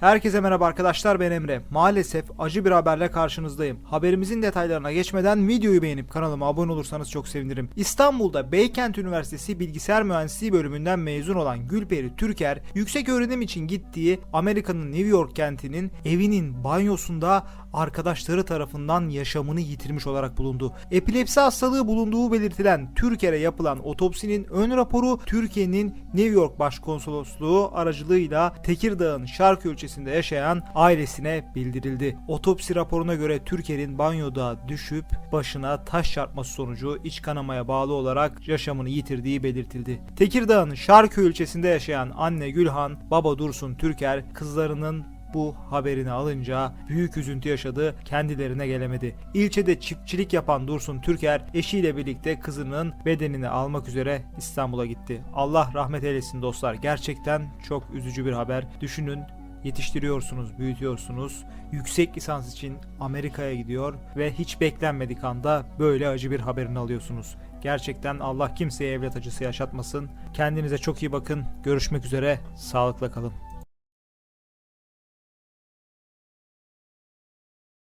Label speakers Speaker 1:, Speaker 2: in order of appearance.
Speaker 1: Herkese merhaba arkadaşlar ben Emre. Maalesef acı bir haberle karşınızdayım. Haberimizin detaylarına geçmeden videoyu beğenip kanalıma abone olursanız çok sevinirim. İstanbul'da Beykent Üniversitesi Bilgisayar Mühendisliği bölümünden mezun olan Gülperi Türker, yüksek öğrenim için gittiği Amerika'nın New York kentinin evinin banyosunda arkadaşları tarafından yaşamını yitirmiş olarak bulundu. Epilepsi hastalığı bulunduğu belirtilen Türker'e yapılan otopsinin ön raporu Türkiye'nin New York Başkonsolosluğu aracılığıyla Tekirdağ'ın Şarkı ilçesinde yaşayan ailesine bildirildi. Otopsi raporuna göre Türker'in banyoda düşüp başına taş çarpması sonucu iç kanamaya bağlı olarak yaşamını yitirdiği belirtildi. Tekirdağ'ın Şarkı ilçesinde yaşayan anne Gülhan, baba Dursun Türker kızlarının bu haberini alınca büyük üzüntü yaşadı, kendilerine gelemedi. İlçede çiftçilik yapan Dursun Türker eşiyle birlikte kızının bedenini almak üzere İstanbul'a gitti. Allah rahmet eylesin dostlar. Gerçekten çok üzücü bir haber. Düşünün yetiştiriyorsunuz, büyütüyorsunuz. Yüksek lisans için Amerika'ya gidiyor ve hiç beklenmedik anda böyle acı bir haberini alıyorsunuz. Gerçekten Allah kimseye evlat acısı yaşatmasın. Kendinize çok iyi bakın. Görüşmek üzere. Sağlıkla kalın.